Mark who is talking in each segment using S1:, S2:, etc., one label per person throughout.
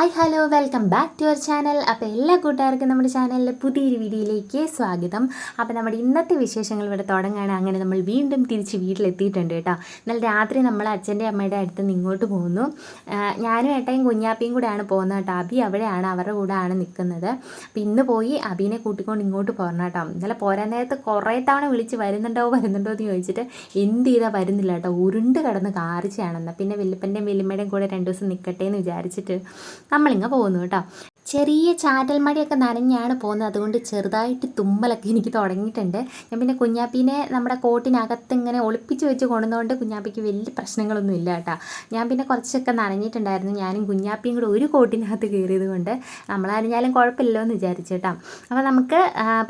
S1: Hi hello welcome back to your channel അപ്പോൾ എല്ലാ കൂട്ടുകാർക്കും നമ്മുടെ ചാനലിലെ പുതിയൊരു വീഡിയോയിലേക്ക് സ്വാഗതം. അപ്പോൾ നമ്മുടെ ഇന്നത്തെ വിശേഷങ്ങൾ ഇവിടെ തുടങ്ങുകയാണ് അങ്ങനെ നമ്മൾ വീണ്ടും തിരിച്ച് വീട്ടിലെത്തിയിട്ടുണ്ട് കേട്ടോ. ഇന്നലെ രാത്രി നമ്മൾ അച്ഛന്റെ അമ്മയുടെ അടുത്ത് നിന്ന് ഇങ്ങോട്ട് പോകുന്നു ഞാനും ഏട്ടയും കുഞ്ഞാപ്പിയും കൂടെയാണ് പോകുന്നത് കേട്ടോ. അബി അവിടെയാണ് അവരുടെ കൂടെയാണ് നിൽക്കുന്നത്. അപ്പോൾ ഇന്ന് പോയി അബീനെ കൂട്ടിക്കൊണ്ട് ഇങ്ങോട്ട് പോരണം കേട്ടോ. ഇന്നലെ പോരാൻ നേരത്ത് കുറേ തവണ വിളിച്ച് വരുന്നുണ്ടോ വരുന്നുണ്ടോ എന്ന് ചോദിച്ചിട്ട് എന്ത് ചെയ്താൽ വരുന്നില്ല കേട്ടോ. ഉരുണ്ട് കിടന്ന് കാറിച്ചാണെന്ന് പിന്നെ വലിപ്പന്റെയും വല്യമ്മയുടെയും കൂടെ രണ്ട് ദിവസം നിൽക്കട്ടെ എന്ന് വിചാരിച്ചിട്ട് നമ്മളിങ്ങ് പോകുന്നു കേട്ടോ. ചെറിയ ചാറ്റൽ മഴയൊക്കെ നനഞ്ഞാണ് പോകുന്നത്. അതുകൊണ്ട് ചെറുതായിട്ട് തുമ്മലൊക്കെ എനിക്ക് തുടങ്ങിയിട്ടുണ്ട്. ഞാൻ പിന്നെ കുഞ്ഞാപ്പീനെ നമ്മുടെ കോട്ടിനകത്ത് ഇങ്ങനെ ഒളിപ്പിച്ച് വെച്ച് കൊണ്ടുവന്നുകൊണ്ട് കുഞ്ഞാപ്പിക്ക് വലിയ പ്രശ്നങ്ങളൊന്നും ഇല്ല കേട്ടോ. ഞാൻ പിന്നെ കുറച്ചൊക്കെ നനഞ്ഞിട്ടുണ്ടായിരുന്നു. ഞാനും കുഞ്ഞാപ്പിയും കൂടെ ഒരു കോട്ടിനകത്ത് കയറിയത് കൊണ്ട് നമ്മളറിഞ്ഞാലും കുഴപ്പമില്ലല്ലോ എന്ന് വിചാരിച്ചു കേട്ടോ. അപ്പോൾ നമുക്ക്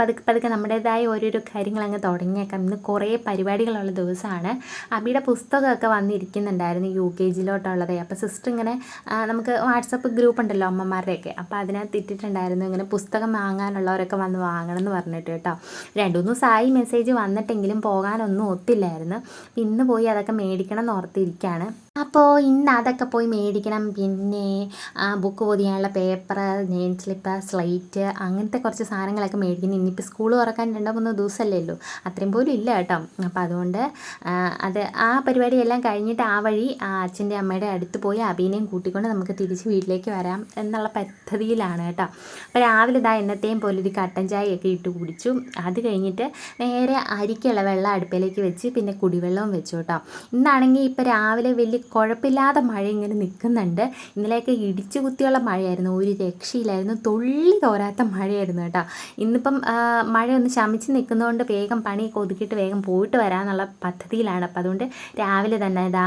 S1: പതുക്കെ പതുക്കെ നമ്മുടേതായ ഓരോരോ കാര്യങ്ങൾ അങ്ങ് തുടങ്ങിയേക്കാം. ഇന്ന് കുറേ പരിപാടികളുള്ള ദിവസമാണ്. അബിയുടെ പുസ്തകമൊക്കെ വന്നിരിക്കുന്നുണ്ടായിരുന്നു യു കെ ജിയിലോട്ടുള്ളത്. അപ്പോൾ സിസ്റ്റർ ഇങ്ങനെ നമുക്ക് വാട്സപ്പ് ഗ്രൂപ്പ് ഉണ്ടല്ലോ അമ്മമാരുടെയൊക്കെ. അപ്പോൾ അതിനകത്ത് ഇട്ടിട്ടുണ്ടായിരുന്നു. ഇങ്ങനെ പുസ്തകം വാങ്ങാനുള്ളവരൊക്കെ വന്ന് വാങ്ങണം എന്ന് പറഞ്ഞിട്ട് കേട്ടോ. രണ്ടു മൂന്ന് ദിവസമായി മെസ്സേജ് വന്നിട്ടെങ്കിലും പോകാനൊന്നും ഒത്തില്ലായിരുന്നു. ഇന്ന് പോയി അതൊക്കെ മേടിക്കണം എന്ന് ഓർത്തിരിക്കുകയാണ് അപ്പോൾ ഇന്ന് അതൊക്കെ പോയി മേടിക്കണം. പിന്നെ ബുക്ക് പൊതിയാനുള്ള പേപ്പർ നെയിൻ സ്ലിപ്പ് സ്ലൈറ്റ് അങ്ങനത്തെ കുറച്ച് സാധനങ്ങളൊക്കെ മേടിക്കുന്നു. ഇനിയിപ്പോൾ സ്കൂൾ തുറക്കാൻ രണ്ടോ മൂന്നോ ദിവസമല്ലേ ഉള്ളൂ. അത്രയും പോലും ഇല്ല കേട്ടോ. അപ്പോൾ അതുകൊണ്ട് അത് ആ പരിപാടിയെല്ലാം കഴിഞ്ഞിട്ട് ആ വഴി അച്ഛന്റെ അമ്മയുടെ അടുത്ത് പോയി അബീനെയും കൂട്ടിക്കൊണ്ട് നമുക്ക് തിരിച്ച് വീട്ടിലേക്ക് വരാം എന്നുള്ള പദ്ധതിയിലാണ് കേട്ടോ. അപ്പോൾ രാവിലെ ഇതാ എന്നത്തെയും പോലെ ഒരു കട്ടൻ ചായയൊക്കെ ഇട്ട് കുടിച്ചു. അത് കഴിഞ്ഞിട്ട് നേരെ അരിക്കുള്ള വെള്ളം അടുപ്പിലേക്ക് വെച്ച് പിന്നെ കുടിവെള്ളവും വെച്ചു കേട്ടോ. ഇന്നാണെങ്കിൽ ഇപ്പോൾ രാവിലെ വലിയ കുഴപ്പമില്ലാതെ മഴ ഇങ്ങനെ നിൽക്കുന്നുണ്ട്. ഇന്നലെയൊക്കെ ഇടിച്ചു കുത്തിയുള്ള മഴയായിരുന്നു. ഒരു രക്ഷയില്ലായിരുന്നു. തുള്ളി തോരാത്ത മഴയായിരുന്നു കേട്ടോ. ഇന്നിപ്പം മഴ ഒന്ന് ശമിച്ച് നിൽക്കുന്നതുകൊണ്ട് വേഗം പണിയൊക്കെ ഒതുക്കിയിട്ട് വേഗം പോയിട്ട് വരാമെന്നുള്ള പദ്ധതിയിലാണ്. അപ്പം അതുകൊണ്ട് രാവിലെ തന്നെ ഇതാ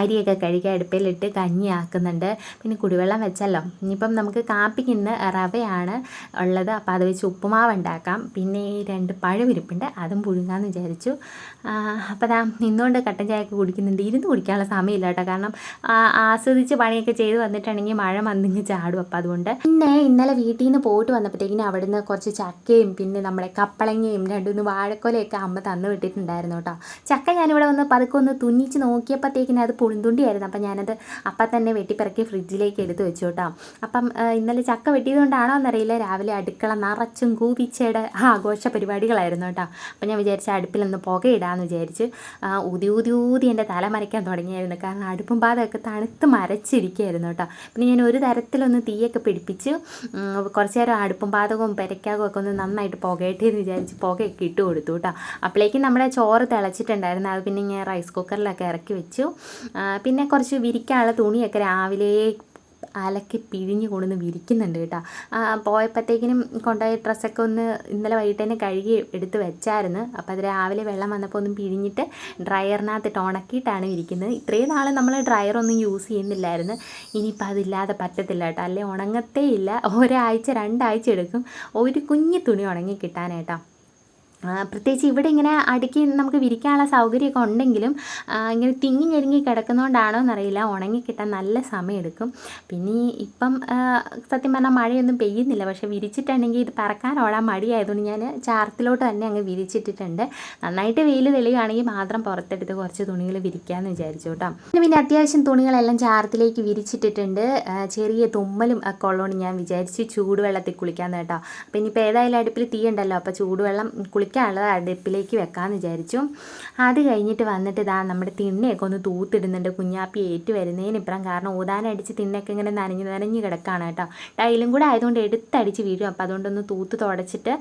S1: അരിയൊക്കെ കഴുകി അടുപ്പിലിട്ട് കഞ്ഞി ആക്കുന്നുണ്ട് പിന്നെ കുടിവെള്ളം വെച്ചല്ലോ. ഇനിയിപ്പം നമുക്ക് കാപ്പിക്ക് ഇന്ന് റവയാണ് ഉള്ളത്. അപ്പോൾ അത് വെച്ച് ഉപ്പുമാവ് ഉണ്ടാക്കാം. പിന്നെ ഈ രണ്ട് പഴവിരിപ്പുണ്ട്. അതും പുഴുങ്ങാമെന്ന് വിചാരിച്ചു. അപ്പം ദാ നിന്നുകൊണ്ട് കട്ടൻ ചായയൊക്കെ കുടിക്കുന്നുണ്ട്. ഇരുന്ന് കുടിക്കാനുള്ള സമയമില്ല കേട്ടോ. കാരണം ആസ്വദിച്ച് പണിയൊക്കെ ചെയ്ത് വന്നിട്ടുണ്ടെങ്കിൽ മഴ വന്നിങ്ങ് ചാടും അപ്പോൾ അതുകൊണ്ട്. പിന്നെ ഇന്നലെ വീട്ടിൽ നിന്ന് പോയിട്ട് വന്നപ്പോഴത്തേക്കിനും അവിടുന്ന് കുറച്ച് ചക്കയും പിന്നെ നമ്മുടെ കപ്പളങ്ങയും രണ്ടുമൂന്ന് വാഴക്കൊലയൊക്കെ അമ്മ തന്നു വിട്ടിട്ടുണ്ടായിരുന്നു കേട്ടോ. ചക്ക ഞാനിവിടെ വന്ന് പതുക്കെ ഒന്ന് തുന്നിച്ച് നോക്കിയപ്പോഴത്തേക്കിനും അത് പുളിന്തുണ്ടിയായിരുന്നു. അപ്പം ഞാനത് അപ്പം തന്നെ വെട്ടിപ്പിറക്കി ഫ്രിഡ്ജിലേക്ക് എടുത്ത് വെച്ചു കേട്ടോ അപ്പം ഇന്നലെ ചക്ക വെട്ടിയതുകൊണ്ടാണോ എന്നറിയില്ല. രാവിലെ അടുക്കള നിറച്ചും കൂവിച്ചയുടെ ആഘോഷ പരിപാടികളായിരുന്നു കേട്ടോ. അപ്പം ഞാൻ വിചാരിച്ച അടുപ്പിലൊന്ന് പുകയിടാമെന്ന് വിചാരിച്ച് ഊതി ഊതി ഊതി എന്റെ തല മരയ്ക്കാൻ തുടങ്ങിയായിരുന്നു. കാരണം അടുപ്പും പാതമൊക്കെ തണുത്ത് മരച്ചിരിക്കുകയായിരുന്നു കേട്ടോ. പിന്നെ ഞാൻ ഒരു തരത്തിലൊന്ന് തീയൊക്കെ പിടിപ്പിച്ച് കുറച്ച് നേരം അടുപ്പും പാതകവും പെരക്കാകവും ഒക്കെ ഒന്ന് നന്നായിട്ട് പുകയട്ടെ എന്ന് വിചാരിച്ച് പുകയൊക്കെ ഇട്ട് കൊടുത്തു കേട്ടോ. അപ്പോഴേക്കും നമ്മുടെ ചോറ് തിളച്ചിട്ടുണ്ടായിരുന്നു. അത് പിന്നെ ഞാൻ റൈസ് കുക്കറിലൊക്കെ ഇറക്കി വെച്ചു. പിന്നെ കുറച്ച് വിരിക്കാനുള്ള തുണിയൊക്കെ രാവിലെ അലക്കി പിഴിഞ്ഞ് കൊണ്ടുവന്ന് വിരിക്കുന്നുണ്ട് കേട്ടോ. പോയപ്പോഴത്തേക്കിനും കൊണ്ടുപോയ ഡ്രസ്സൊക്കെ ഒന്ന് ഇന്നലെ വൈകിട്ട് തന്നെ കഴുകി എടുത്ത് വെച്ചായിരുന്നു. അപ്പോൾ അത് രാവിലെ വെള്ളം വന്നപ്പോൾ ഒന്ന് പിഴിഞ്ഞിട്ട് ഡ്രയറിനകത്തിട്ട് ഉണക്കിയിട്ടാണ് ഇരിക്കുന്നത് ഇത്രയും നാൾ നമ്മൾ ഡ്രയറൊന്നും യൂസ് ചെയ്യുന്നില്ലായിരുന്നു. ഇനിയിപ്പോൾ അതില്ലാതെ പറ്റത്തില്ല കേട്ടോ. അല്ലെ? ഉണങ്ങത്തേ ഇല്ല. ഒരാഴ്ച രണ്ടാഴ്ച എടുക്കും. ഒരു കുഞ്ഞു തുണി ഉണങ്ങി കിട്ടാനായിട്ടോ. ആ, പ്രത്യേകിച്ച് ഇവിടെ ഇങ്ങനെ അടുക്കി നമുക്ക് വിരിക്കാനുള്ള സൗകര്യമൊക്കെ ഉണ്ടെങ്കിലും ഇങ്ങനെ തിങ്ങി ഞെരുങ്ങി കിടക്കുന്നതുകൊണ്ടാണോ എന്നറിയില്ല. ഉണങ്ങി കിട്ടാൻ നല്ല സമയമെടുക്കും. പിന്നെ ഇപ്പം സത്യം പറഞ്ഞാൽ മഴയൊന്നും പെയ്യുന്നില്ല. പക്ഷേ വിരിച്ചിട്ടുണ്ടെങ്കിൽ ഇത് പറക്കാൻ ഓടാൻ മടിയായതുകൊണ്ട് ഞാൻ ചാർത്തിലോട്ട് തന്നെ അങ്ങ് വിരിച്ചിട്ടിട്ടുണ്ട്. നന്നായിട്ട് വെയിൽ തെളിയുകയാണെങ്കിൽ മാത്രം പുറത്തെടുത്ത് കുറച്ച് തുണികൾ വിരിക്കാമെന്ന് വിചാരിച്ചു കേട്ടോ. പിന്നെ അത്യാവശ്യം തുണികളെല്ലാം ചാർത്തിലേക്ക് വിരിച്ചിട്ടിട്ടുണ്ട്. ചെറിയ തുമ്മലും ഒക്കെ ഉള്ളതുകൊണ്ട് ഞാൻ വിചാരിച്ച് ചൂടുവെള്ളത്തിൽ കുളിക്കാമെന്ന് കേട്ടോ. അപ്പോൾ ഇനിയിപ്പോൾ ഏതായാലും അടുപ്പിൽ തീ ഉണ്ടല്ലോ. അപ്പോൾ ചൂടുവെള്ളം കുളിക്കാനുള്ളത് അടുപ്പിലേക്ക് വെക്കാമെന്ന് വിചാരിച്ചു. അത് കഴിഞ്ഞിട്ട് വന്നിട്ട് ഇതാ നമ്മുടെ തിണ്ണയൊക്കെ ഒന്ന് തൂത്തിടുന്നുണ്ട്. കുഞ്ഞാപ്പി ഏറ്റു വരുന്നതിനിപ്പുറം കാരണം ഊതാനടിച്ച് തിണ്ണയൊക്കെ ഇങ്ങനെ നനഞ്ഞ് നനഞ്ഞ് കിടക്കുകയാണ് കേട്ടോ. ടൈലും കൂടെ ആയതുകൊണ്ട് എടുത്തടിച്ച് വീഴും. അപ്പോൾ അതുകൊണ്ടൊന്ന് തൂത്ത് തുടച്ചിട്ട്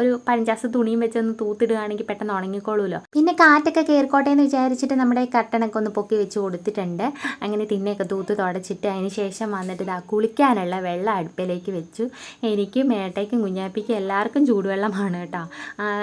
S1: ഒരു പഞ്ചാസ് തുണിയും വെച്ചൊന്ന് തൂത്തിടുകയാണെങ്കിൽ പെട്ടെന്ന് ഉണങ്ങിക്കോളൂല്ലോ പിന്നെ കാറ്റൊക്കെ കയറിക്കോട്ടെ എന്ന് വിചാരിച്ചിട്ട് നമ്മുടെ കട്ടണൊക്കെ ഒന്ന് പൊക്കി വെച്ച് കൊടുത്തിട്ടുണ്ട്. അങ്ങനെ തിണ്ണയൊക്കെ തൂത്ത് തുടച്ചിട്ട് അതിന് ശേഷം വന്നിട്ട് ഇതാ കുളിക്കാനുള്ള വെള്ളം അടുപ്പിലേക്ക് വെച്ചു. എനിക്കും മേട്ടയ്ക്കും കുഞ്ഞാപ്പിക്കും എല്ലാവർക്കും ചൂടുവെള്ളമാണ് കേട്ടോ.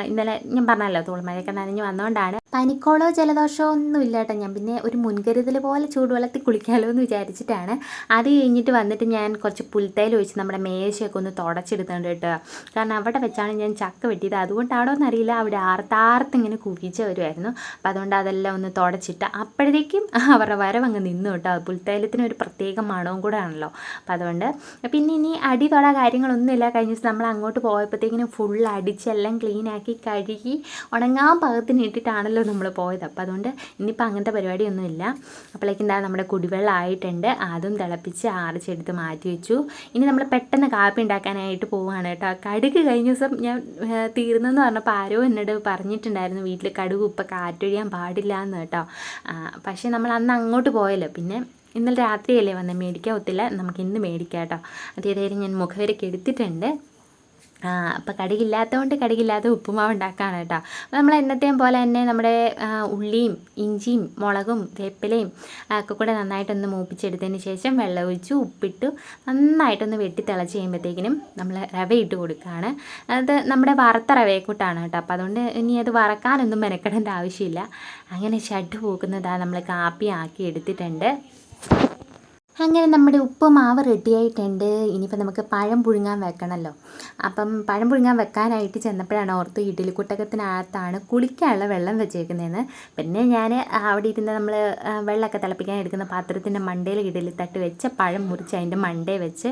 S1: ഇന്നലെ ഞാൻ പറഞ്ഞല്ലോ തോളുമഴയൊക്കെ നനഞ്ഞ് വന്നുകൊണ്ടാണ് പനിക്കോളോ ജലദോഷമോ ഒന്നും കേട്ടോ ഞാൻ. പിന്നെ ഒരു മുൻകരുതൽ പോലെ ചൂടുവെള്ളത്തിൽ കുളിക്കാമല്ലോ എന്ന് വിചാരിച്ചിട്ടാണ്. അത് കഴിഞ്ഞിട്ട് വന്നിട്ട് ഞാൻ കുറച്ച് പുൽത്തൈൽ ഒഴിച്ച് നമ്മുടെ മേശയൊക്കെ ഒന്ന് തുടച്ചെടുത്തുണ്ട് കേട്ടോ. കാരണം അവിടെ വെച്ചാണ് ഞാൻ ചക്ക വെട്ടിയത്. അതുകൊണ്ടാണോ എന്നറിയില്ല. അവിടെ ആർത്താർത്ത് ഇങ്ങനെ കുഴിച്ച് വരുമായിരുന്നു അപ്പം അതുകൊണ്ട് അതെല്ലാം ഒന്ന് തുടച്ചിട്ട് അപ്പോഴത്തേക്കും അവരുടെ വരവ് അങ്ങ് നിന്നു കേട്ടോ. പുൽത്തൈലത്തിന് ഒരു പ്രത്യേക മണവും കൂടെ ആണല്ലോ അപ്പം അതുകൊണ്ട് പിന്നെ ഇനി അടി തൊട കാര്യങ്ങളൊന്നുമില്ല. കഴിഞ്ഞ ദിവസം നമ്മൾ അങ്ങോട്ട് പോയപ്പോഴത്തേക്കിനും ഫുൾ അടിച്ചെല്ലാം ക്ലീനാക്കി കഴുകി ഉണങ്ങാൻ പാകത്തിന് ഇട്ടിട്ടാണല്ലോ ആണല്ലോ നമ്മൾ പോയത്. അപ്പോൾ അതുകൊണ്ട് ഇനിയിപ്പോൾ അങ്ങനത്തെ പരിപാടിയൊന്നുമില്ല. അപ്പോഴേക്കും എന്താ നമ്മുടെ കുടിവെള്ളം ആയിട്ടുണ്ട്. അതും തിളപ്പിച്ച് ആറിച്ചെടുത്ത് മാറ്റി വെച്ചു. ഇനി നമ്മൾ പെട്ടെന്ന് കാപ്പി ഉണ്ടാക്കാനായിട്ട് പോവുകയാണ് കേട്ടോ. കടുക് കഴിഞ്ഞ ദിവസം ഞാൻ തീർന്നെന്ന് പറഞ്ഞപ്പോൾ ആരോ എന്നോട് പറഞ്ഞിട്ടുണ്ടായിരുന്നു വീട്ടിൽ കടുക് ഇപ്പം കാറ്റൊഴിയാൻ പാടില്ല എന്ന് കേട്ടോ. പക്ഷേ നമ്മൾ അന്ന് അങ്ങോട്ട് പോയല്ലോ. പിന്നെ ഇന്നലെ രാത്രിയല്ലേ വന്നത് മേടിക്കാൻ ഒത്തില്ല. നമുക്ക് ഇന്ന് മേടിക്കാം കേട്ടോ. അതേതായാലും ഞാൻ മുഖവരയ്ക്ക് എടുത്തിട്ടുണ്ട്. ആ അപ്പം കടുകില്ലാത്തതുകൊണ്ട് കടുകില്ലാത്ത ഉപ്പുമാവ് ഉണ്ടാക്കുകയാണ് കേട്ടോ. അപ്പോൾ നമ്മൾ എന്നത്തെയും പോലെ തന്നെ നമ്മുടെ ഉള്ളിയും ഇഞ്ചിയും മുളകും വേപ്പിലയും ഒക്കെ കൂടെ നന്നായിട്ടൊന്ന് മൂപ്പിച്ചെടുത്തതിന് ശേഷം വെള്ളം ഒഴിച്ച് ഉപ്പിട്ട് നന്നായിട്ടൊന്ന് വെട്ടി തിളച്ച് കഴിയുമ്പോഴത്തേക്കിനും നമ്മൾ റവ കൊടുക്കുകയാണ് അത് നമ്മുടെ വറുത്ത റവയെക്കൂട്ടാണ് കേട്ടോ. അപ്പോൾ അതുകൊണ്ട് ഇനി അത് വറക്കാനൊന്നും മെനക്കെടേണ്ട ആവശ്യമില്ല. അങ്ങനെ ഷഡ് പൂക്കുന്നതാ നമ്മൾ കാപ്പി ആക്കി എടുത്തിട്ടുണ്ട്. അങ്ങനെ നമ്മുടെ ഉപ്പുമാവ് റെഡിയായിട്ടുണ്ട്. ഇനിയിപ്പോൾ നമുക്ക് പഴം പുഴുങ്ങാൻ വെക്കണമല്ലോ അപ്പം പഴം പുഴുങ്ങാൻ വെക്കാനായിട്ട് ചെന്നപ്പോഴാണ് ഓർത്ത് ഇഡ്ഡലിക്കുട്ടകത്തിനകത്താണ് കുളിക്കാനുള്ള വെള്ളം വെച്ചേക്കുന്നതെന്ന്. പിന്നെ ഞാൻ അവിടെ ഇരുന്ന് നമ്മൾ വെള്ളമൊക്കെ തിളപ്പിക്കാൻ എടുക്കുന്ന പാത്രത്തിന്റെ മണ്ടയിൽ ഇഡലി തട്ട് വെച്ച് പഴം മുറിച്ച് അതിന്റെ മണ്ടയിൽ വെച്ച്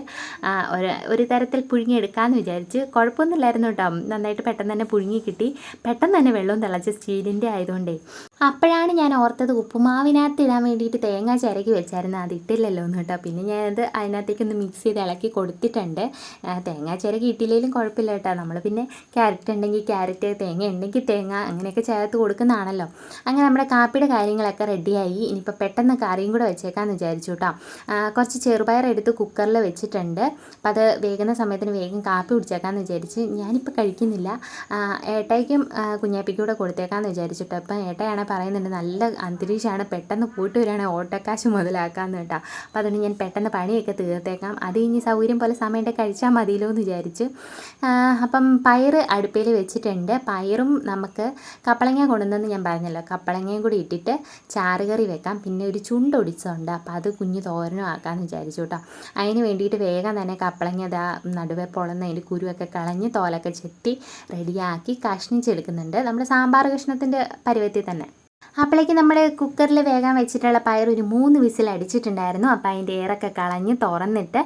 S1: ഒരു ഒരു തരത്തിൽ പുഴുങ്ങിയെടുക്കാമെന്ന് വിചാരിച്ച് കുഴപ്പമൊന്നുമില്ലായിരുന്നു കേട്ടോ. നന്നായിട്ട് പെട്ടെന്ന് തന്നെ പുഴുങ്ങി കിട്ടി. പെട്ടെന്ന് തന്നെ വെള്ളവും തിളച്ച് സ്റ്റീലിന്റെ ആയതുകൊണ്ടേ. അപ്പോഴാണ് ഞാൻ ഓർത്തത് ഉപ്പുമാവിനകത്ത് ഇടാൻ വേണ്ടിയിട്ട് തേങ്ങ ചിരകി വെച്ചായിരുന്നു. അത് ഇട്ടില്ലല്ലോ എന്ന് കേട്ടോ. പിന്നെ ഞാനത് അതിനകത്തേക്ക് ഒന്ന് മിക്സ് ചെയ്ത് ഇളക്കി കൊടുത്തിട്ടുണ്ട്. തേങ്ങ ചിരകി ഇട്ടില്ലെങ്കിലും കുഴപ്പമില്ല കേട്ടോ. നമ്മൾ പിന്നെ ക്യാരറ്റ് ഉണ്ടെങ്കിൽ ക്യാരറ്റ് തേങ്ങ ഉണ്ടെങ്കിൽ തേങ്ങ അങ്ങനെയൊക്കെ ചേർത്ത് കൊടുക്കുന്നതാണല്ലോ. അങ്ങനെ നമ്മുടെ കാപ്പിയുടെ കാര്യങ്ങളൊക്കെ റെഡിയായി ഇനിയിപ്പോൾ പെട്ടെന്ന് കറിയും കൂടെ വെച്ചേക്കാമെന്ന് വിചാരിച്ചു കേട്ടോ. കുറച്ച് ചെറുപയർ എടുത്ത് കുക്കറിൽ വെച്ചിട്ടുണ്ട്. അപ്പോൾ അത് വേകുന്ന സമയത്തിന് വേഗം കാപ്പി കുടിച്ചേക്കാമെന്ന് വിചാരിച്ച് ഞാനിപ്പോൾ കഴിക്കുന്നില്ല. ഏട്ടയ്ക്കും കുഞ്ഞാപ്പിക്കൂടെ കുഞ്ഞാപ്പിക്കും കൂടെ കൊടുത്തേക്കാമെന്ന് വിചാരിച്ചിട്ടോ. അപ്പം ഏട്ടയാണ് പറയുന്നുണ്ട് നല്ല അന്തരീക്ഷമാണ് പെട്ടെന്ന് പോയിട്ട് വരികയാണെങ്കിൽ ഓട്ടക്കാശ് മുതലാക്കാമെന്ന് കേട്ടോ. അപ്പോൾ അതുകൊണ്ട് ഞാൻ പെട്ടെന്ന് പണിയൊക്കെ തീർത്തേക്കാം. അത് ഇനി സൗകര്യം പോലെ സമയത്തെ കഴിച്ചാൽ മതിയല്ലോ എന്ന് വിചാരിച്ച്. അപ്പം പയർ അടുപ്പയിൽ വെച്ചിട്ടുണ്ട്. പയറും നമുക്ക് കപ്പളങ്ങ കൊണ്ടുവന്നെന്ന് ഞാൻ പറഞ്ഞല്ലോ. കപ്പളങ്ങയും കൂടി ഇട്ടിട്ട് ചാറുകറി വെക്കാം. പിന്നെ ഒരു ചുണ്ടൊടിച്ചുണ്ട് അപ്പോൾ അത് കുഞ്ഞ് തോരനും ആക്കാമെന്ന് വിചാരിച്ചു കേട്ടോ. അതിന് വേണ്ടിയിട്ട് വേഗം തന്നെ കപ്പളങ്ങ ഇതാ നടുവെ പൊളന്ന് അതിന്റെ കുരുവൊക്കെ കളഞ്ഞ് തോലൊക്കെ ചെത്തി റെഡിയാക്കി കഷ്ണിച്ചെടുക്കുന്നുണ്ട് നമ്മുടെ സാമ്പാർ കഷ്ണത്തിന്റെ പരുവത്തിൽ തന്നെ. അപ്പോഴേക്ക് നമ്മൾ കുക്കറിൽ വേഗം വെച്ചിട്ടുള്ള പയർ ഒരു മൂന്ന് വിസിൽ അടിച്ചിട്ടുണ്ടായിരുന്നു. അപ്പോൾ അതിന്റെ ഏറൊക്കെ കളഞ്ഞ് തുറന്നിട്ട്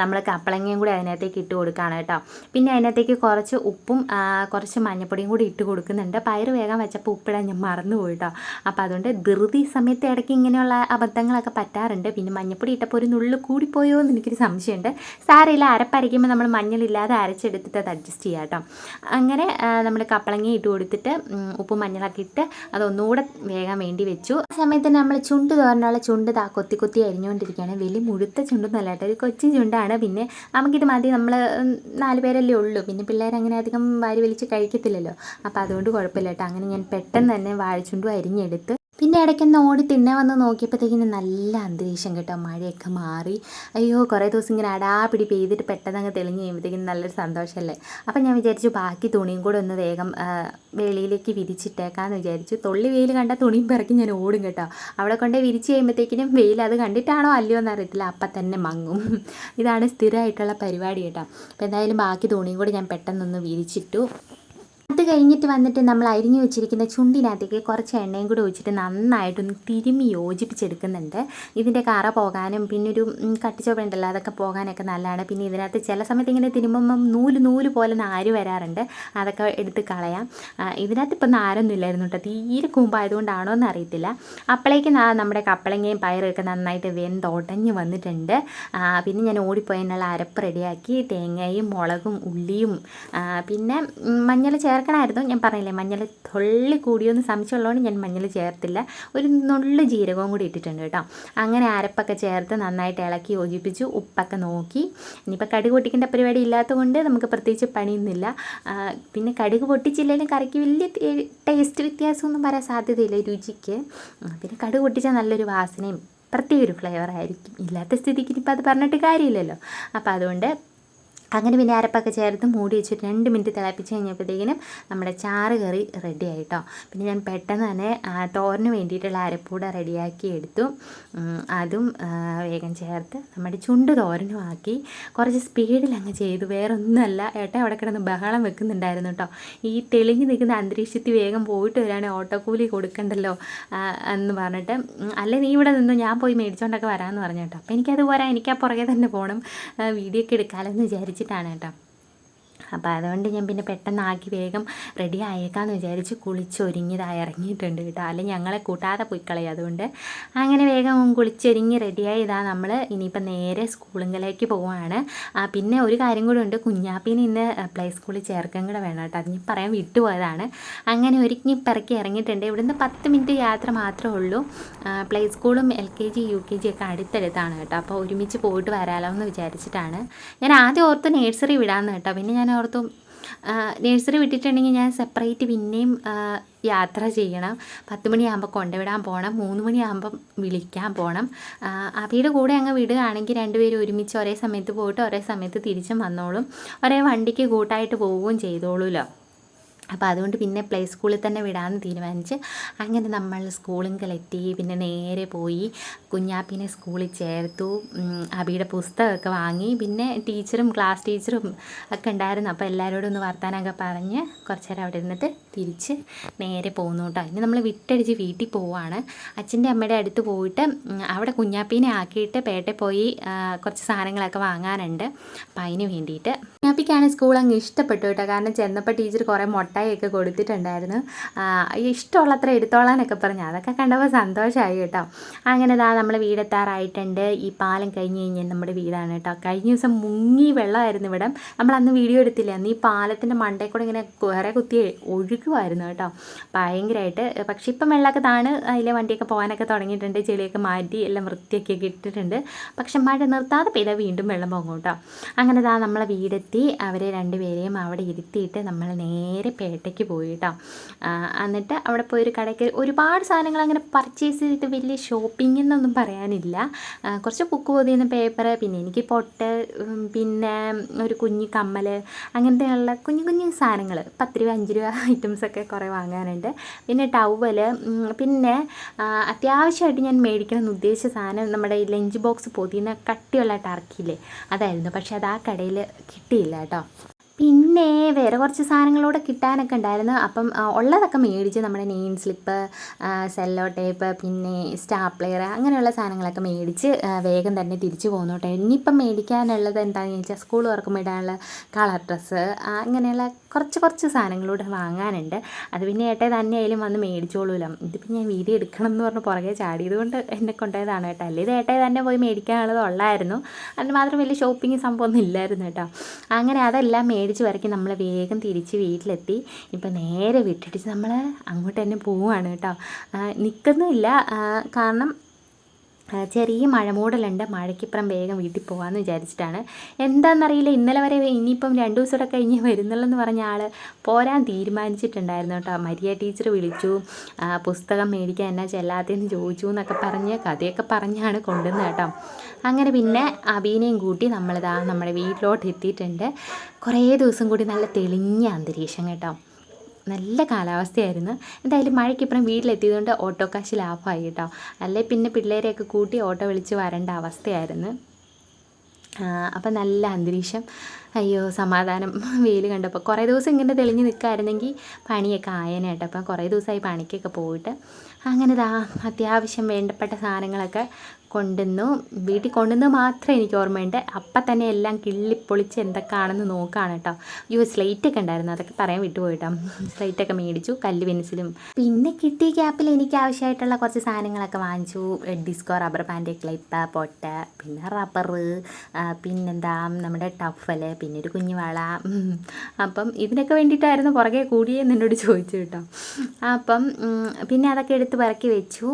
S1: നമ്മൾ കപ്പളങ്ങയും കൂടി അതിനകത്തേക്ക് ഇട്ട് കൊടുക്കുകയാണ് കേട്ടോ. പിന്നെ അതിനകത്തേക്ക് കുറച്ച് ഉപ്പും കുറച്ച് മഞ്ഞപ്പൊടിയും കൂടി ഇട്ട് കൊടുക്കുന്നുണ്ട്. പയർ വേഗം വെച്ചപ്പോൾ ഉപ്പിടാൻ ഞാൻ മറന്നു പോയി കേട്ടോ. അപ്പോൾ അതുകൊണ്ട് ധൃതി സമയത്ത് ഇടയ്ക്ക് ഇങ്ങനെയുള്ള അബദ്ധങ്ങളൊക്കെ പറ്റാറുണ്ട്. പിന്നെ മഞ്ഞപ്പൊടി ഇട്ടപ്പോൾ ഒരു നുള്ളിൽ കൂടിപ്പോയോ എന്ന് എനിക്കൊരു സംശയമുണ്ട്. സാരയില്ല അരപ്പരയ്ക്കുമ്പോൾ നമ്മൾ മഞ്ഞളില്ലാതെ അരച്ചെടുത്തിട്ട് അത് അഡ്ജസ്റ്റ് ചെയ്യാം കേട്ടോ. അങ്ങനെ നമ്മൾ കപ്പളങ്ങ ഇട്ട് കൊടുത്തിട്ട് ഉപ്പും മഞ്ഞളൊക്കെ ഇട്ട് അതൊന്നുകൂടെ വേകാൻ വേണ്ടി വെച്ചു. ആ സമയത്ത് നമ്മൾ ചുണ്ട് തോരനുള്ള ചുണ്ട് താ കൊത്തി കൊത്തി അരിഞ്ഞുകൊണ്ടിരിക്കുകയാണ്. വലിയ മുഴുത്ത ചുണ്ടൊന്നുമല്ല കേട്ടോ ഒരു കൊച്ചു ചുണ്ടാണ്. പിന്നെ നമുക്കിത് മതി. നമ്മൾ നാല് പേരല്ലേ ഉള്ളൂ. പിന്നെ പിള്ളേർ അങ്ങനെ അധികം വാരി വലിച്ച് കഴിക്കത്തില്ലല്ലോ. അപ്പോൾ അതുകൊണ്ട് കുഴപ്പമില്ല കേട്ടോ. അങ്ങനെ ഞാൻ പെട്ടെന്ന് തന്നെ വാഴച്ചുണ്ടും അരിഞ്ഞെടുത്ത് പിന്നെ ഇടയ്ക്കൊന്ന് ഓടി തിന്നെ വന്ന് നോക്കിയപ്പോഴത്തേക്കിന് നല്ല അന്തരീക്ഷം കേട്ടോ. മഴയൊക്കെ മാറി. അയ്യോ കുറേ ദിവസം ഇങ്ങനെ അടാപിടി പെയ്തിട്ട് പെട്ടെന്ന് അങ്ങ് തെളിഞ്ഞ് കഴിയുമ്പോഴത്തേക്കും നല്ലൊരു സന്തോഷമല്ലേ? അപ്പം ഞാൻ വിചാരിച്ചു ബാക്കി തുണിയും കൂടെ ഒന്ന് വേഗം വെളിയിലേക്ക് വിരിച്ചിട്ടേക്കാന്ന് വിചാരിച്ചു. തൊള്ളി വെയിൽ കണ്ട തുണിയും പിറക്കി ഞാൻ ഓടും കേട്ടോ. അവിടെ കൊണ്ടേ വിരിച്ച് കഴിയുമ്പോഴത്തേക്കിനും വെയിൽ അത് കണ്ടിട്ടാണോ അല്ലയോ എന്ന് അറിയത്തില്ല അപ്പം തന്നെ മങ്ങും. ഇതാണ് സ്ഥിരമായിട്ടുള്ള പരിപാടി കേട്ടോ. അപ്പോൾ എന്തായാലും ബാക്കി തുണിയും കൂടി ഞാൻ പെട്ടെന്നൊന്ന് വിരിച്ചിട്ടു. അത് കഴിഞ്ഞിട്ട് വന്നിട്ട് നമ്മൾ അരിഞ്ഞു വെച്ചിരിക്കുന്ന ചുണ്ടിനകത്തേക്ക് കുറച്ച് എണ്ണയും കൂടി ഒഴിച്ചിട്ട് നന്നായിട്ടൊന്ന് തിരുമി യോജിപ്പിച്ചെടുക്കുന്നുണ്ട്. ഇതിന്റെ കറ പോകാനും പിന്നെ ഒരു ഉം, കട്ടിച്ചോപ്പ ഉണ്ടല്ലോ അതൊക്കെ പോകാനൊക്കെ നല്ലതാണ്. പിന്നെ ഇതിനകത്ത് ചില സമയത്ത് ഇങ്ങനെ തിരുമ്പം നൂൽ നൂൽ പോലെ നാര് വരാറുണ്ട്. അതൊക്കെ എടുത്ത് കളയാം. ഇതിനകത്ത് ഇപ്പം നാരൊന്നും ഇല്ലായിരുന്നു കേട്ടോ. തീരെ കൂമ്പായതുകൊണ്ടാണോ എന്ന് അറിയത്തില്ല അപ്പോഴേക്ക് നമ്മുടെ കപ്പളങ്ങയും പയറൊക്കെ നന്നായിട്ട് വെന്തൊടഞ്ഞ് വന്നിട്ടുണ്ട്. പിന്നെ ഞാൻ ഓടിപ്പോയതിനുള്ള അരപ്പ് റെഡിയാക്കി തേങ്ങയും മുളകും ഉള്ളിയും. പിന്നെ മഞ്ഞൾ ചേർക്കണമായിരുന്നു. ഞാൻ പറഞ്ഞില്ലേ മഞ്ഞൾ തൊള്ളി കൂടിയോന്ന് സംശയമുള്ളതുകൊണ്ട് ഞാൻ മഞ്ഞൾ ചേർത്തില്ല. ഒരു നുള്ളു ജീരകവും കൂടി ഇട്ടിട്ടുണ്ട് കേട്ടോ. അങ്ങനെ അരപ്പൊക്കെ ചേർത്ത് നന്നായിട്ട് ഇളക്കി യോജിപ്പിച്ചു ഉപ്പൊക്കെ നോക്കി. ഇനിയിപ്പോൾ കടുക് പൊട്ടിക്കേണ്ട പരിപാടി ഇല്ലാത്തതുകൊണ്ട് നമുക്ക് പ്രത്യേകിച്ച് പണിയൊന്നുമില്ല. പിന്നെ കടുക് പൊട്ടിച്ചില്ലെങ്കിലും കറിക്ക് വലിയ ടേസ്റ്റ് വ്യത്യാസമൊന്നും വരാൻ സാധ്യതയില്ല രുചിക്ക്. പിന്നെ കടുക് പൊട്ടിച്ചാൽ നല്ലൊരു വാസനയും പ്രത്യേക ഒരു ഫ്ലേവർ ആയിരിക്കും ഇല്ലാത്ത സ്ഥിതിക്ക് ഇനിയിപ്പോൾ അത് പറഞ്ഞിട്ട് കാര്യമില്ലല്ലോ. അപ്പോൾ അതുകൊണ്ട് അങ്ങനെ പിന്നെ അരപ്പൊക്കെ ചേർത്ത് മൂടി വെച്ചിട്ട് രണ്ട് മിനിറ്റ് തിളപ്പിച്ച് കഴിഞ്ഞപ്പോഴത്തേക്കിനും നമ്മുടെ ചാറ് കറി റെഡി ആയിട്ടോ. പിന്നെ ഞാൻ പെട്ടെന്ന് തന്നെ തോരന് വേണ്ടിയിട്ടുള്ള അരപ്പൂടെ റെഡിയാക്കി എടുത്തു. അതും വേഗം ചേർത്ത് നമ്മുടെ ചുണ്ട് തോരനും ആക്കി. കുറച്ച് സ്പീഡിൽ അങ്ങ് ചെയ്തു. വേറൊന്നുമല്ല. ഏട്ടാ അവിടെ കിടന്ന് ബഹളം വെക്കുന്നുണ്ടായിരുന്നു കേട്ടോ. ഈ തെളിഞ്ഞു നിൽക്കുന്ന അന്തരീക്ഷത്തിൽ വേഗം പോയിട്ട് വരാണെങ്കിൽ ഓട്ടോക്കൂലി കൊടുക്കണ്ടല്ലോ എന്ന് പറഞ്ഞിട്ട്. അല്ലെ നീ ഇവിടെ നിന്ന് ഞാൻ പോയി മേടിച്ചോണ്ടൊക്കെ വരാമെന്ന് പറഞ്ഞു കേട്ടോ. അപ്പോൾ എനിക്കത് പോരാ. എനിക്ക് ആ പുറകെ തന്നെ പോകണം വീഡിയോ ഒക്കെ എടുക്കാമെന്ന് വിചാരിച്ചിട്ടാണ് കേട്ടോ. അപ്പോൾ അതുകൊണ്ട് ഞാൻ പിന്നെ പെട്ടെന്നാക്കി വേഗം റെഡി ആയേക്കാന്ന് വിചാരിച്ച് കുളിച്ചൊരുങ്ങിയതായി ഇറങ്ങിയിട്ടുണ്ട് കേട്ടോ. അല്ലെങ്കിൽ ഞങ്ങളെ കൂട്ടാതെ പോയി കളയും അതുകൊണ്ട്. അങ്ങനെ വേഗം കുളിച്ചൊരുങ്ങി റെഡിയായി ഇതാ നമ്മൾ ഇനിയിപ്പോൾ നേരെ സ്കൂളുകളിലേക്ക് പോവുകയാണ് പിന്നെ ഒരു കാര്യം കൂടി ഉണ്ട്. കുഞ്ഞാപ്പീനെ ഇന്ന് പ്ലേ സ്കൂളിൽ ചേർക്കാൻ കൂടെ വേണം കേട്ടോ. അത് ഞാൻ പറയാൻ വിട്ടുപോയതാണ്. അങ്ങനെ ഒരുങ്ങി പിറക്കി ഇറങ്ങിയിട്ടുണ്ട്. ഇവിടുന്ന് പത്ത് മിനിറ്റ് യാത്ര മാത്രമേ ഉള്ളൂ. പ്ലേ സ്കൂളും L K G U K G ഒക്കെ അടുത്തടുത്താണ് കേട്ടോ. അപ്പോൾ ഒരുമിച്ച് പോയിട്ട് വരാമല്ലോ എന്ന് വിചാരിച്ചിട്ടാണ്. ഞാൻ ആദ്യം ഓർത്ത് നേഴ്സറി വിടാമെന്ന് കേട്ടോ. പിന്നെ ഞാൻ ഓർത്തു നേഴ്സറി വിട്ടിട്ടുണ്ടെങ്കിൽ ഞാൻ സെപ്പറേറ്റ് പിന്നെയും യാത്ര ചെയ്യണം. പത്ത് മണിയാകുമ്പോൾ കൊണ്ടുവിടാൻ പോകണം മൂന്ന് മണിയാകുമ്പം വിളിക്കാൻ പോകണം അവയുടെ കൂടെ അങ്ങ് വിടുകയാണെങ്കിൽ രണ്ടുപേരും ഒരുമിച്ച് ഒരേ സമയത്ത് പോയിട്ട് ഒരേ സമയത്ത് തിരിച്ചും വന്നോളും. ഒരേ വണ്ടിക്ക് കൂട്ടായിട്ട് പോവുകയും ചെയ്തോളൂല്ലോ അപ്പോൾ അതുകൊണ്ട് പിന്നെ പ്ലേ സ്കൂളിൽ തന്നെ വിടാമെന്ന് തീരുമാനിച്ച് അങ്ങനെ നമ്മൾ സ്കൂളും കളക്ട് പിന്നെ നേരെ പോയി കുഞ്ഞാപ്പിനെ സ്കൂളിൽ ചേർത്തു. അബിയുടെ പുസ്തകമൊക്കെ വാങ്ങി. പിന്നെ ടീച്ചറും ക്ലാസ് ടീച്ചറും ഒക്കെ ഉണ്ടായിരുന്നു. അപ്പോൾ എല്ലാവരോടും ഒന്ന് വർത്താനമൊക്കെ പറഞ്ഞ് കുറച്ച് നേരം അവിടെ ഇരുന്നിട്ട് തിരിച്ച് നേരെ പോകുന്നു കേട്ടോ. ഇനി നമ്മൾ വിട്ടടിച്ച് വീട്ടിൽ പോവാണ്. അച്ഛന്റെ അമ്മയുടെ അടുത്ത് പോയിട്ട് അവിടെ കുഞ്ഞാപ്പീനെ ആക്കിയിട്ട് പേട്ടെ പോയി കുറച്ച് സാധനങ്ങളൊക്കെ വാങ്ങാനുണ്ട്. അപ്പം അതിന് വേണ്ടിയിട്ട് കുഞ്ഞാപ്പിക്കാണ് സ്കൂൾ അങ്ങ് ഇഷ്ടപ്പെട്ടു കേട്ടോ. കാരണം ചെന്നപ്പോൾ ടീച്ചർ കുറേ മുട്ടായിയൊക്കെ കൊടുത്തിട്ടുണ്ടായിരുന്നു. ഇഷ്ടമുള്ളത്ര എടുത്തോളാനൊക്കെ പറഞ്ഞു. അതൊക്കെ കണ്ടപ്പോൾ സന്തോഷമായി കേട്ടോ. അങ്ങനെ ഇതാ നമ്മൾ വീടെത്താറായിട്ടുണ്ട്. ഈ പാലം കഴിഞ്ഞ് കഴിഞ്ഞാൽ നമ്മുടെ വീടാണ് കേട്ടോ. കഴിഞ്ഞ ദിവസം മുങ്ങി വെള്ളമായിരുന്നു ഇവിടെ. നമ്മൾ അന്ന് വീഡിയോ എടുത്തില്ല? അന്ന് ഈ പാലത്തിന്റെ മണ്ടയിൽ കൂടെ ഇങ്ങനെ കുറേ കുത്തി ഒഴുകുമായിരുന്നു കേട്ടോ. ഭയങ്കരമായിട്ട് പക്ഷേ ഇപ്പം വെള്ളമൊക്കെ താണ്. അതിലെ വണ്ടിയൊക്കെ പോകാനൊക്കെ തുടങ്ങിയിട്ടുണ്ട്. ചെളിയൊക്കെ മാറ്റി എല്ലാം വൃത്തിയൊക്കെ ഇട്ടിട്ടുണ്ട്. പക്ഷെ മഴ നിർത്താതെ പെയ്താൽ വീണ്ടും വെള്ളം പോകും കേട്ടോ. അങ്ങനെ ഇതാ നമ്മളെ വീടെത്തി. അവരെ രണ്ടുപേരെയും അവിടെ ഇരുത്തിയിട്ട് നമ്മൾ നേരെ പേട്ടയ്ക്ക് പോയി കേട്ടോ എന്നിട്ട് അവിടെ പോയി ഒരു കടയ്ക്ക് ഒരുപാട് സാധനങ്ങൾ അങ്ങനെ പർച്ചേസ് ചെയ്തിട്ട് വലിയ ഷോപ്പിംഗ് എന്നൊന്നും പറയാനില്ല. കുറച്ച് ബുക്ക് പൊതിയുന്ന പേപ്പർ പിന്നെ എനിക്ക് പൊട്ട് പിന്നെ ഒരു കുഞ്ഞു കമ്മൽ അങ്ങനത്തെയുള്ള കുഞ്ഞു കുഞ്ഞു സാധനങ്ങൾ പത്ത് രൂപ അഞ്ച് രൂപ ഐറ്റംസൊക്കെ കുറേ വാങ്ങാനുണ്ട്. പിന്നെ ടവൽ പിന്നെ അത്യാവശ്യമായിട്ട് ഞാൻ മേടിക്കണം എന്ന് ഉദ്ദേശിച്ച സാധനം നമ്മുടെ ലഞ്ച് ബോക്സ് പൊതിയുന്ന കട്ടിയുള്ള ടർക്കിയില്ലേ അതായിരുന്നു. പക്ഷേ അത് ആ കടയിൽ കിട്ടിയില്ല കേട്ടോ. പിന്നെ വേറെ കുറച്ച് സാധനങ്ങളൂടെ കിട്ടാനൊക്കെ ഉണ്ടായിരുന്നു. അപ്പം ഉള്ളതൊക്കെ മേടിച്ച് നമ്മുടെ നെയിം സ്ലിപ്പ് സെല്ലോ ടേപ്പ് പിന്നെ സ്റ്റാപ്ലെയർ അങ്ങനെയുള്ള സാധനങ്ങളൊക്കെ മേടിച്ച് വേഗം തന്നെ തിരിച്ചു പോകുന്നു കേട്ടോ. ഇനിയിപ്പം മേടിക്കാനുള്ളത് എന്താണെന്ന് ചോദിച്ചാൽ സ്കൂൾ തുറക്കുമ്പോൾ ഇടാനുള്ള കളർ ഡ്രസ്സ് അങ്ങനെയുള്ള കുറച്ച് കുറച്ച് സാധനങ്ങളൂടെ വാങ്ങാനുണ്ട്. അത് പിന്നെ ഏട്ടേ തന്നെ ആയാലും വന്ന് മേടിച്ചോളൂല്ലോ ഇതിപ്പോൾ ഞാൻ വീഡിയോ എടുക്കണം എന്ന് പറഞ്ഞ് പുറകെ ചാടിയത് കൊണ്ട് എന്നെ കൊണ്ടുപോയതാണ് കേട്ടോ. അല്ലെങ്കിൽ ഏട്ടേ തന്നെ പോയി മേടിക്കാനുള്ളത് ഉള്ളായിരുന്നു. അതിന് മാത്രം വലിയ ഷോപ്പിംഗ് സംഭവമൊന്നും ഇല്ലായിരുന്നു കേട്ടോ. അങ്ങനെ അതെല്ലാം മേടിച്ച് വരയ്ക്ക് നമ്മൾ വേഗം തിരിച്ച് വീട്ടിലെത്തി. ഇപ്പം നേരെ വിട്ടിട്ട് നമ്മൾ അങ്ങോട്ട് തന്നെ പോവുകയാണ് കേട്ടോ. നിൽക്കുന്നില്ല കാരണം ചെറിയ മഴ മൂടലുണ്ട്. മഴയ്ക്കിപ്പുറം വേഗം വീട്ടിൽ പോകാമെന്ന് വിചാരിച്ചിട്ടാണ്. എന്താണെന്നറിയില്ല ഇന്നലെ വരെ ഇനിയിപ്പം രണ്ട് ദിവസം കൂടെ കഴിഞ്ഞ് വരുന്നുള്ളെന്ന് പറഞ്ഞ ആൾ പോരാൻ തീരുമാനിച്ചിട്ടുണ്ടായിരുന്നു കേട്ടോ. മരിയ ടീച്ചർ വിളിച്ചു. പുസ്തകം മേടിക്കാൻ എന്നാ ചെല്ലാത്തതെന്ന് ചോദിച്ചു എന്നൊക്കെ പറഞ്ഞ് കഥയൊക്കെ പറഞ്ഞാണ് കൊണ്ടുവന്നത് കേട്ടോ. അങ്ങനെ പിന്നെ അബീനെയും കൂട്ടി നമ്മളിതാ നമ്മുടെ വീട്ടിലോട്ട് എത്തിയിട്ടുണ്ട്. കുറേ ദിവസം കൂടി നല്ല തെളിഞ്ഞ അന്തരീക്ഷം കേട്ടോ. നല്ല കാലാവസ്ഥയായിരുന്നു. എന്തായാലും മഴയ്ക്കിപ്പുറം വീട്ടിലെത്തിയതുകൊണ്ട് ഓട്ടോ കാശ് ലാഭമായി കേട്ടോ. അല്ലെ പിന്നെ പിള്ളേരെയൊക്കെ കൂട്ടി ഓട്ടോ വിളിച്ച് വരേണ്ട അവസ്ഥയായിരുന്നു. അപ്പം നല്ല അന്തരീക്ഷം. അയ്യോ സമാധാനം. വെയിൽ കണ്ടപ്പോൾ കുറേ ദിവസം ഇങ്ങനെ തെളിഞ്ഞ് നിൽക്കുകയായിരുന്നെങ്കിൽ പണിയൊക്കെ ആയനായിട്ട് അപ്പം കുറേ ദിവസമായി പണിക്കൊക്കെ പോയിട്ട്. അങ്ങനെ ദാ അത്യാവശ്യം വേണ്ടപ്പെട്ട സാധനങ്ങളൊക്കെ കൊണ്ടുവന്നു. വീട്ടിൽ കൊണ്ടുവന്ന് മാത്രമേ എനിക്ക് ഓർമ്മയുണ്ട് അപ്പം തന്നെ എല്ലാം കിള്ളിപ്പൊളിച്ച് എന്തൊക്കെയാണെന്ന് നോക്കുകയാണ് കേട്ടോ. യു സ്ലേറ്റൊക്കെ ഉണ്ടായിരുന്നു. അതൊക്കെ പറയാൻ വിട്ടുപോയിട്ടോ. സ്ലേറ്റൊക്കെ മേടിച്ചു കല്ല് പെൻസിലും. പിന്നെ കിട്ടിയ ക്യാപ്പിൽ എനിക്ക് ആവശ്യമായിട്ടുള്ള കുറച്ച് സാധനങ്ങളൊക്കെ വാങ്ങിച്ചു. ഡിസ്കോ റബ്ബർ ബാൻഡ് ക്ലിപ്പ് പൊട്ട പിന്നെ റബ്ബർ പിന്നെന്താ നമ്മുടെ ടഫൽ പിന്നെ ഒരു കുഞ്ഞുവള. അപ്പം ഇതിനൊക്കെ വേണ്ടിയിട്ടായിരുന്നു പുറകെ കൂടിയെന്ന് എന്നോട് ചോദിച്ചു കേട്ടോ. അപ്പം പിന്നെ അതൊക്കെ എടുത്ത് പറക്കി വെച്ചു.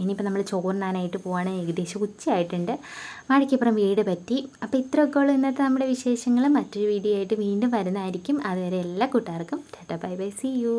S1: ഇനിയിപ്പോൾ നമ്മൾ ചോറിനാനായിട്ട് പോവാണ്. ഏകദേശം ഉച്ചയായിട്ടുണ്ട്. മഴയ്ക്കപ്പുറം വീട് പറ്റി. അപ്പോൾ ഇത്രയൊക്കെ ഉള്ളൂ ഇന്നത്തെ നമ്മുടെ വിശേഷങ്ങൾ. മറ്റൊരു വീഡിയോ ആയിട്ട് വീണ്ടും വരുന്നതായിരിക്കും. അതുവരെ എല്ലാ കൂട്ടുകാർക്കും tata bye bye. See you